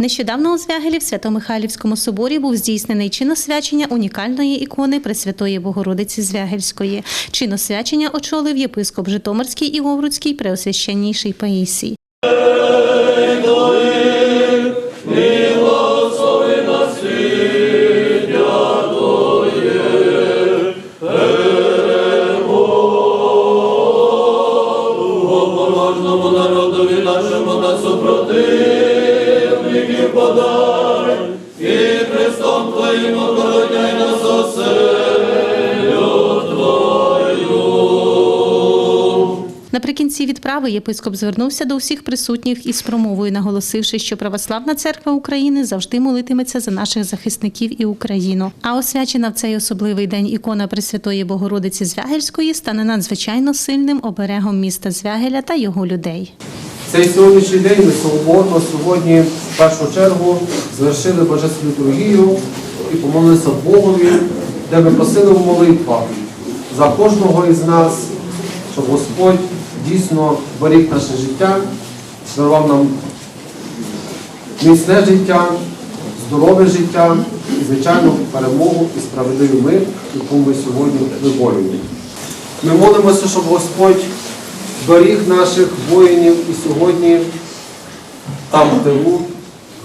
Нещодавно у Звягелі в Свято-Михайлівському соборі був здійснений чиносвячення унікальної ікони Пресвятої Богородиці Звягельської. Чиносвячення очолив єпископ Житомирський і Овруцький преосвященніший Паїсій. Наприкінці відправи єпископ звернувся до всіх присутніх із промовою, наголосивши, що Православна церква України завжди молитиметься за наших захисників і Україну. А освячена в цей особливий день ікона Пресвятої Богородиці Звягельської стане надзвичайно сильним оберегом міста Звягеля та його людей. Цей сьогоднішній день ми свободно сьогодні в першу чергу завершили Божественну літургію і помолилися Богові, де ми просили в молитвах за кожного із нас, щоб Господь дійсно беріг наше життя, дарував нам міцне життя, здорове життя і, звичайно, перемогу і справедливий мир, яку ми сьогодні виборюємо. Ми молимося, щоб Господь доріг наших воїнів і сьогодні там в тилу,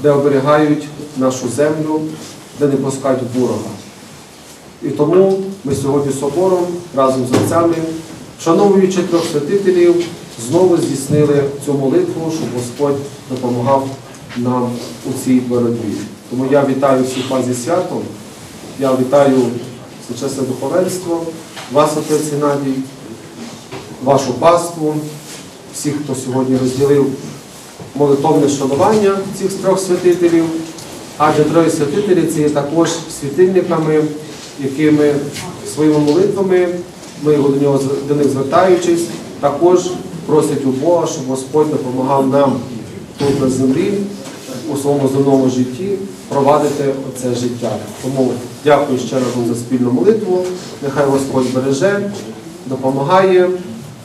де оберігають нашу землю, де не пускають ворога. І тому ми сьогодні собором разом з отцями, вшановуючи трьох святителів, знову здійснили цю молитву, щоб Господь допомагав нам у цій боротьбі. Тому я вітаю всіх вас зі святом. Я вітаю сучасне духовенство, вас, отець Геннадій, вашу паству, всіх, хто сьогодні розділив молитовне шанування цих трьох святителів, адже троє святителі це є також світильниками, якими своїми молитвами, ми його до нього до них звертаючись, також просять у Бога, щоб Господь допомагав нам тут на землі, у своєму земному житті провадити оце життя. Тому дякую ще раз за спільну молитву. Нехай Господь береже, допомагає,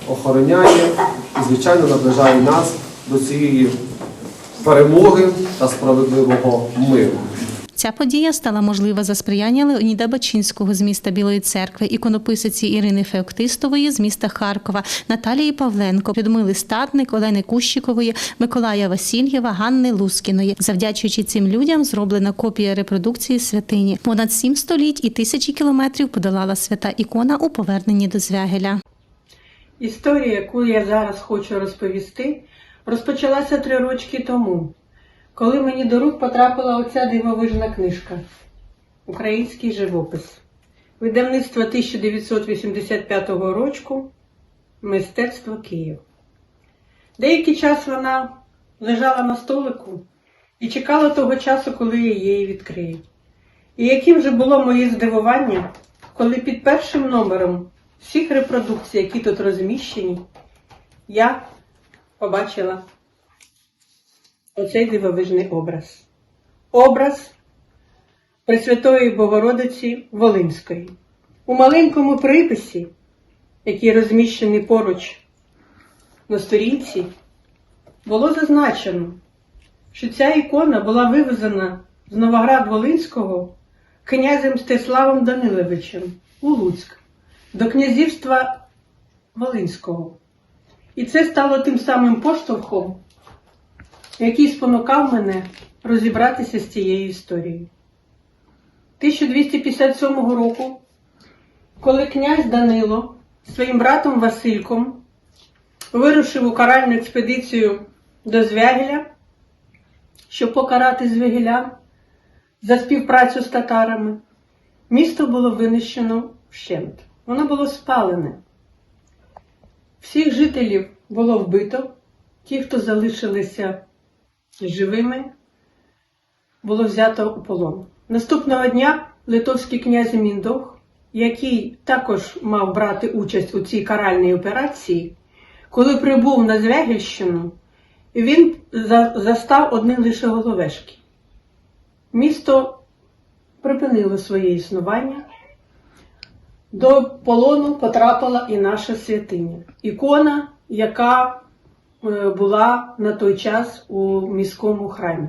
охороняє і, звичайно, наближає нас до цієї перемоги та справедливого миру. Ця подія стала можлива за сприяння Леоніда Бачинського з міста Білої церкви, іконописиці Ірини Феоктистової з міста Харкова, Наталії Павленко, Людмили Статник, Олени Кущикової, Миколая Васильєва, Ганни Лускіної. Завдячуючи цим людям, зроблена копія репродукції святині. Понад сім століть і тисячі кілометрів подолала свята ікона у поверненні до Звягеля. Історія, яку я зараз хочу розповісти, розпочалася три рочки тому, коли мені до рук потрапила оця дивовижна книжка Український живопис. Видавництво 1985 року Мистецтво Київ. Деякий час вона лежала на столику і чекала того часу, коли я її відкрию. І яким же було моє здивування, коли під першим номером всіх репродукцій, які тут розміщені, я побачила оцей дивовижний образ. Образ Пресвятої Богородиці Волинської. У маленькому приписі, який розміщений поруч на сторінці, було зазначено, що ця ікона була вивезена з Новоград-Волинського князем Стеславом Даниловичем у Луцьк до князівства Волинського. І це стало тим самим поштовхом, який спонукав мене розібратися з цією історією. 1257 року, коли князь Данило своїм братом Васильком вирушив у каральну експедицію до Звягеля, щоб покарати Звягелян за співпрацю з татарами, місто було винищено вщент. Воно було спалене. Всіх жителів було вбито, ті, хто залишилися живими, було взято у полон. Наступного дня литовський князь Міндох, який також мав брати участь у цій каральній операції, коли прибув на Звягільщину, він застав одні лише головешки. Місто припинило своє існування. До полону потрапила і наша святиня. Ікона, яка була на той час у міському храмі.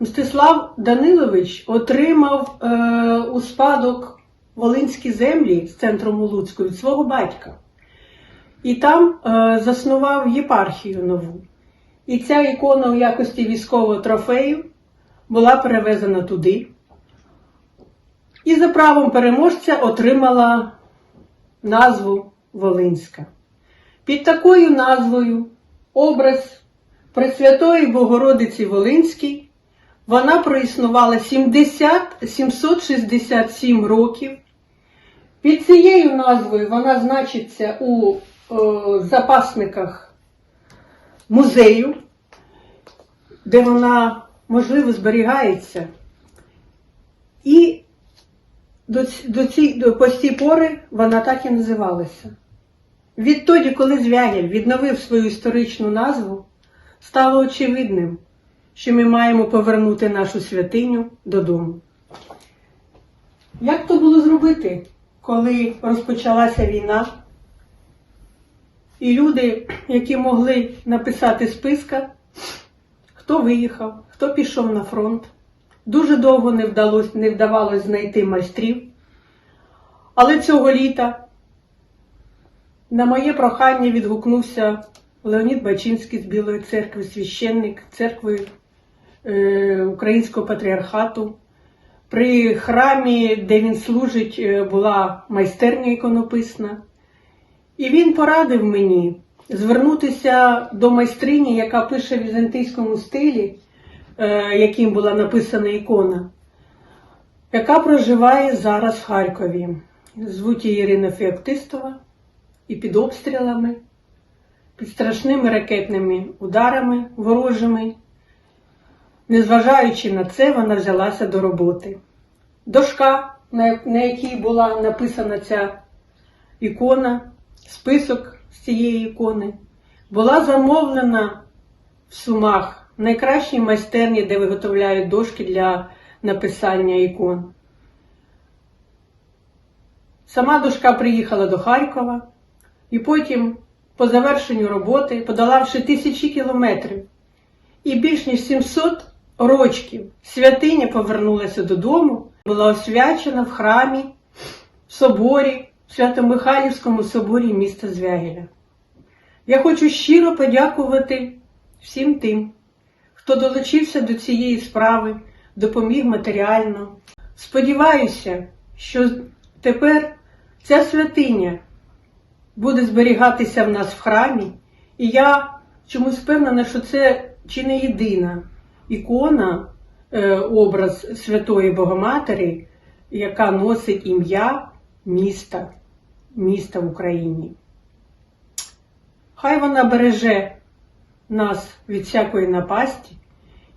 Мстислав Данилович отримав е, у спадок Волинські землі з центром Луцьку свого батька. І там е, заснував єпархію нову. І ця ікона у якості військового трофею була перевезена туди. І за правом переможця отримала назву Волинська. Під такою назвою образ Пресвятої Богородиці Волинській вона проіснувала 70 767 років. Під цією назвою вона значиться у е, запасниках музею, де вона, можливо, зберігається. І до, до, ці, до, по цій пори вона так і називалася. Відтоді, коли Звягель відновив свою історичну назву, стало очевидним, що ми маємо повернути нашу святиню додому. Як то було зробити, коли розпочалася війна? І люди, які могли написати списка, хто виїхав, хто пішов на фронт, дуже довго не, вдалося, не вдавалось знайти майстрів. Але цього літа на моє прохання відгукнувся Леонід Бачинський з Білої церкви, священник церкви е, Українського патріархату. При храмі, де він служить, е, була майстерня іконописна. І він порадив мені звернутися до майстрині, яка пише в візантийському стилі, е, яким була написана ікона, яка проживає зараз в Харкові. Звуть її Ірина Феоктистова і під обстрілами, під страшними ракетними ударами ворожими. Незважаючи на це, вона взялася до роботи. Дошка, на якій була написана ця ікона, список з цієї ікони, була замовлена в Сумах, в найкращій майстерні, де виготовляють дошки для написання ікон. Сама дошка приїхала до Харкова і потім, по завершенню роботи, подолавши тисячі кілометрів і більш ніж 700 рочків, святиня повернулася додому, була освячена в храмі, в соборі, в Свято-Михайлівському соборі міста Звягеля. Я хочу щиро подякувати всім тим, хто долучився до цієї справи, допоміг матеріально. Сподіваюся, що тепер ця святиня буде зберігатися в нас в храмі, і я чомусь впевнена, що це чи не єдина ікона, е, образ Святої Богоматері, яка носить ім'я міста, міста в Україні. Хай вона береже нас від всякої напасті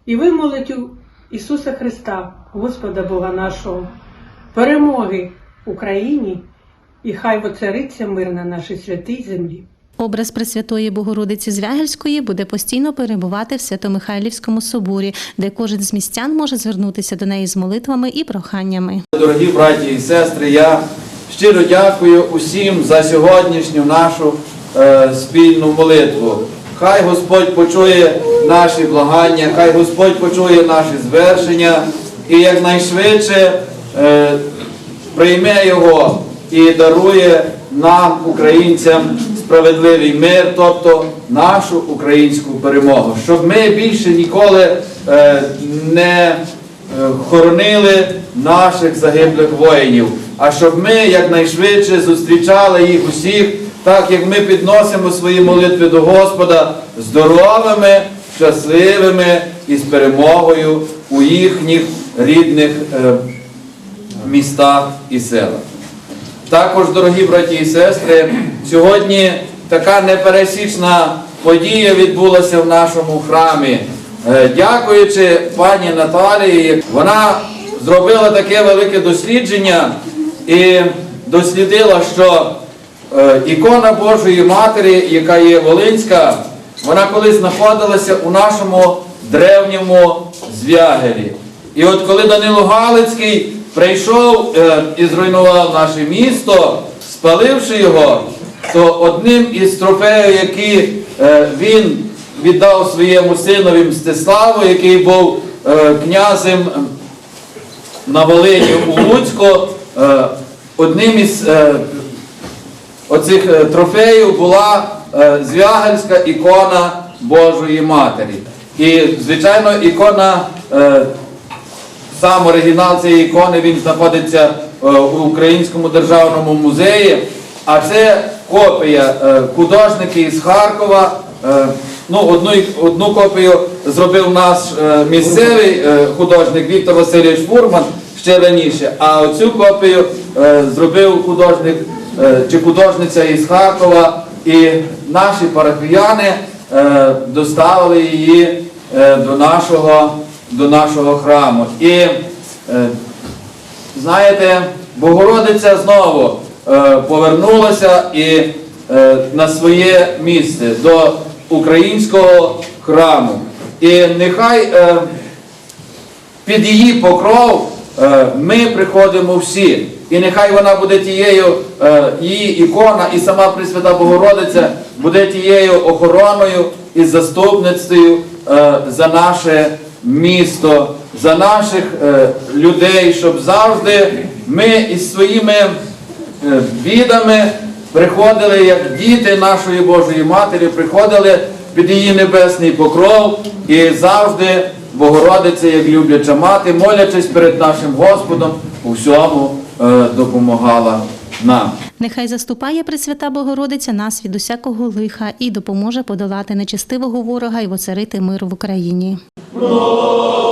і вимолить у Ісуса Христа, Господа Бога нашого, перемоги Україні, і хай воцариться мир на нашій святій землі. Образ Пресвятої Богородиці Звягельської буде постійно перебувати в Свято-Михайлівському соборі, де кожен з містян може звернутися до неї з молитвами і проханнями. Дорогі браті і сестри, я щиро дякую усім за сьогоднішню нашу е, спільну молитву. Хай Господь почує наші благання, хай Господь почує наші звершення і якнайшвидше е, прийме його і дарує нам, українцям, справедливий мир, тобто нашу українську перемогу, щоб ми більше ніколи е, не е, хоронили наших загиблих воїнів, а щоб ми якнайшвидше зустрічали їх усіх, так як ми підносимо свої молитви до Господа здоровими, щасливими і з перемогою у їхніх рідних е, містах і селах. Також, дорогі браті і сестри, сьогодні така непересічна подія відбулася в нашому храмі. Е, Дякуючи пані Наталії, вона зробила таке велике дослідження і дослідила, що е, ікона Божої Матері, яка є Волинська, вона колись знаходилася у нашому древньому звягелі. І от коли Данило Галицький прийшов е, і зруйнував наше місто, спаливши його, то одним із трофеїв, які е, він віддав своєму синові Мстиславу, який був е, князем на Волині у Луцьку, одним із оцих трофеїв була звягельська ікона Божої Матері. І, звичайно, ікона, сам оригінал цієї ікони, він знаходиться е, у Українському державному музеї, а це копія е, художники із Харкова. Е, Ну, одну, одну копію зробив наш місцевий художник Віктор Васильович Фурман ще раніше, а оцю копію зробив художник чи художниця із Харкова, і наші парафіяни доставили її до, нашого, до нашого храму. І е, знаєте, Богородиця знову е, повернулася і е, на своє місце до українського храму. І нехай під її покров ми приходимо всі. І нехай вона буде тією, її ікона і сама Пресвята Богородиця буде тією охороною і заступництвою е, за наше місто, за наших е, людей, щоб завжди ми із своїми е, бідами приходили як діти нашої Божої Матері, приходили під її небесний покров і завжди Богородиця, як любляча мати, молячись перед нашим Господом, у всьому е, допомагала нам. Нехай заступає Пресвята Богородиця нас від усякого лиха і допоможе подолати нечестивого ворога і воцарити мир в Україні. Glory.